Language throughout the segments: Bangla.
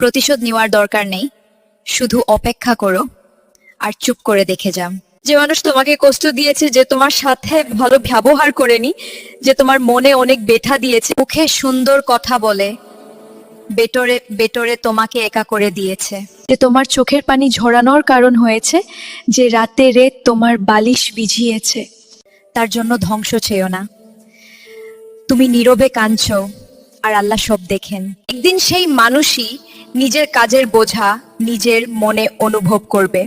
প্রতিশোধ নেওয়ার দরকার নেই। শুধু অপেক্ষা করো আর চুপ করে দেখে যাও। যে মানুষ তোমাকে কষ্ট দিয়েছে, যে তোমার সাথে ভালো ব্যবহার করেনি, যে তোমার মনে অনেক ব্যথা দিয়েছে, মুখে সুন্দর কথা বলে, বেটরে বেটরে তোমাকে একা করে দিয়েছে। যে তোমার চোখের পানি ঝরানোর কারণ হয়েছে, যে রাতে রেত তোমার বালিশ বিঝিয়েছে তার জন্য ধ্বংস চেয়েও না। তুমি নীরবে কাঁদছো। আর আল্লাহ সব দেখেন। একদিন সেই মানুষই নিজের কাজের বোঝা নিজের মনে অনুভব করবে।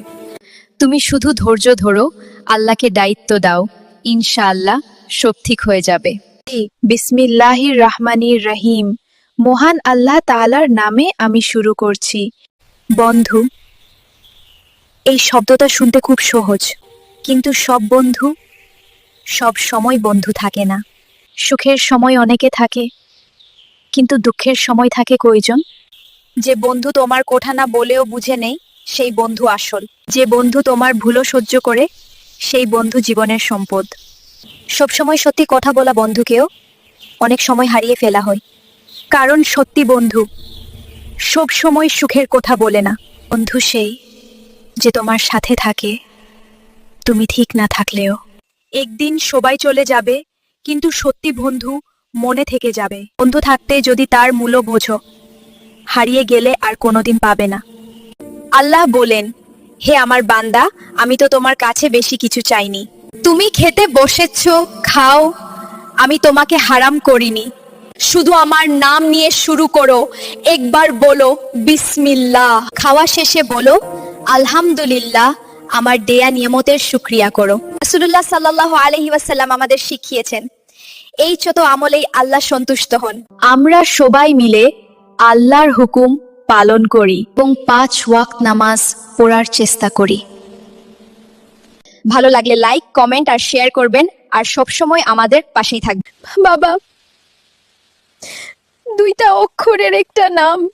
তুমি শুধু ধৈর্য ধরো, আল্লাহকে দায়িত্ব দাও, ইনশাআল্লাহ সব ঠিক হয়ে যাবে। বিসমিল্লাহির রহমানির রহিম। মহান আল্লাহ তাআলার নামে আমি শুরু করছি। বন্ধু, এই শব্দটা শুনতে খুব সহজ, কিন্তু সব বন্ধু সব সময় বন্ধু থাকে না। সুখের সময় অনেকে থাকে কিন্তু দুঃখের সময় থাকে কয়জন? যে বন্ধু তোমার কোঠা না বলেও বুঝে নেই, সেই বন্ধু আসল। যে বন্ধু তোমার ভুলও সহ্য করে, সেই বন্ধু জীবনের সম্পদ। সব সময় সত্যি কথা বলা বন্ধুকেও অনেক সময় হারিয়ে ফেলা হয়। কারণ সত্যি বন্ধু সব সময় সুখের কথা বলে না। বন্ধু সেই যে তোমার সাথে থাকে, তুমি ঠিক না থাকলেও। একদিন সবাই চলে যাবে, কিন্তু সত্যি বন্ধু মনে থেকে যাবে। বন্ধু থাকতে যদি তার মূল্য বোঝো, হারিয়ে গেলে আর কোনোদিন পাবে না। আল্লাহ বলেন, হে আমার বান্দা, আমি তো তোমার কাছে বেশি কিছু চাইনি। তুমি খেতে বসেছ, খাও, আমি তোমাকে হারাম করিনি। শুধু আমার নাম নিয়ে শুরু করো, একবার বলো, বিসমিল্লাহ। খাওয়া শেষে বলো, আলহামদুলিল্লাহ, আমার দেয়া নিয়মতের শুক্রিয়া করো। রাসূলুল্লাহ সাল্লাল্লাহু আলাইহি ওয়াসাল্লাম আমাদের শিখিয়েছেন এই ছোট আমলেই আল্লাহ সন্তুষ্ট হন। আমরা সবাই মিলে আল্লাহর হুকুম পালন করি এবং পাঁচ ওয়াক্ত নামাজ পড়ার চেষ্টা করি। ভালো লাগলে লাইক কমেন্ট আর শেয়ার করবেন আর সবসময় আমাদের পাশেই থাকবেন। বাবা দুইটা অক্ষরের একটা নাম।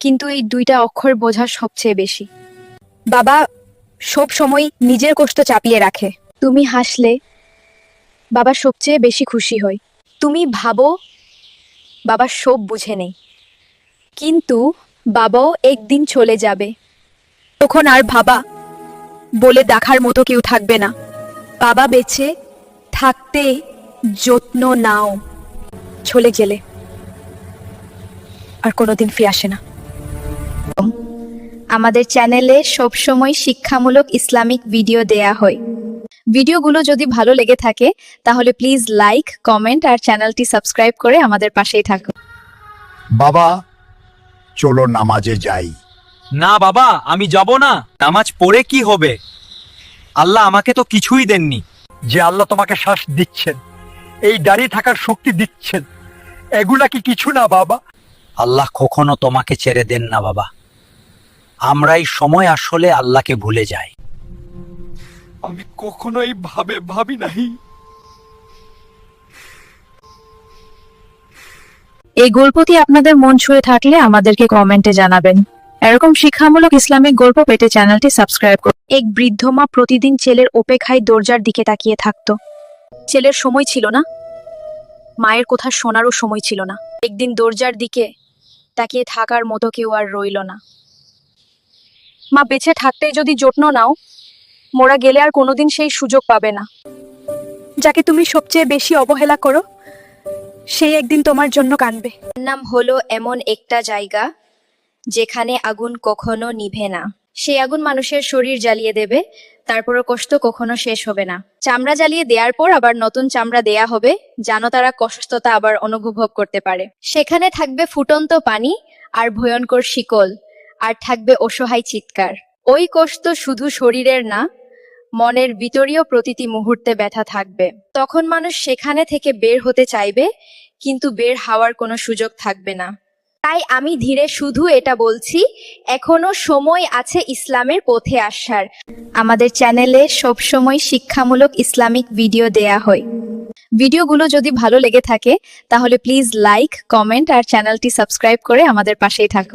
কিন্তু এই দুইটা অক্ষর বোঝা সবচেয়ে বেশি। বাবা সব সময় নিজের কষ্ট চাপিয়ে রাখে। তুমি হাসলে বাবা সবচেয়ে বেশি খুশি হই তুমি ভাবো, বাবা সব বুঝে নেই। কিন্তু বাবাও একদিন চলে যাবে। তখন আর বাবা বলে দেখার মতো কেউ থাকবে না। বাবা বেঁচে থাকতে যত্ন নাও। চলে গেলে আর কোনোদিন ফিরে আসে না। আমাদের চ্যানেলে সবসময় শিক্ষামূলক ইসলামিক ভিডিও দেয়া হয়। ভিডিওগুলো যদি ভালো লেগে থাকে তাহলে প্লিজ লাইক কমেন্ট আর চ্যানেলটি সাবস্ক্রাইব করে আমাদের পাশেই থাকুন। বাবা চলো নামাজে যাই। না বাবা আমি যাব না। নামাজ পড়ে কি হবে? আল্লাহ আমাকে তো কিছুই দেননি। যে আল্লাহ তোমাকে শ্বাস দিচ্ছেন এই দাঁড়িয়ে থাকার শক্তি দিচ্ছেন এগুলা কি কিছু না বাবা? আল্লাহ কখনো তোমাকে ছেড়ে দেন না বাবা। আমরাই সময় আসলে আল্লাহকে ভুলে যাই। আমি কখনো এইভাবে ভাবি নাই। এই গল্পটি আপনাদের মন ছুঁয়ে থাকলে আমাদেরকে কমেন্টে জানাবেন। এরকম শিক্ষামূলক ইসলামিক গল্প পেতে চ্যানেলটি সাবস্ক্রাইব করুন। এক বৃদ্ধ মা প্রতিদিন ছেলের অপেক্ষায় দরজার দিকে তাকিয়ে থাকতো। ছেলের সময় ছিল না। মায়ের কথা শোনারও সময় ছিল না। একদিন দরজার দিকে তাকিয়ে থাকার মতো কেউ আর রইল না। মা বেঁচে থাকতেই যদি যত্ন নাও মোরা গেলে আর কোনোদিন সেই সুযোগ পাবে না। যাকে তুমি সবচেয়ে বেশি অবহেলা করো সেই একদিন তোমার জন্য কানবে নাম হলো এমন একটা জায়গা যেখানে আগুন কখনো নিভে না। সেই আগুন মানুষের শরীর জ্বালিয়ে দেবে তারপরও কষ্ট কখনো শেষ হবে না। চামড়া জ্বালিয়ে দেওয়ার পর আবার নতুন চামড়া দেয়া হবে যেন তারা কষ্টতা আবার অনুভব করতে পারে। সেখানে থাকবে ফুটন্ত পানি আর ভয়ঙ্কর শিকল আর থাকবে অসহায় চিৎকার। ওই কষ্ট শুধু শরীরের না, মনের ভিতরীয় প্রতিটি মুহূর্তে ব্যথা থাকবে। তখন মানুষ সেখানে থেকে বের হতে চাইবে, কিন্তু বের হওয়ার কোনো সুযোগ থাকবে না। তাই আমি ধীরে শুধু এটা বলছি, এখনও সময় আছে ইসলামের পথে আসার। আমাদের চ্যানেলে সবসময় শিক্ষামূলক ইসলামিক ভিডিও দেয়া হয়। ভিডিওগুলো যদি ভালো লেগে থাকে, তাহলে প্লিজ লাইক, কমেন্ট আর চ্যানেলটি সাবস্ক্রাইব করে আমাদের পাশেই থাকুন।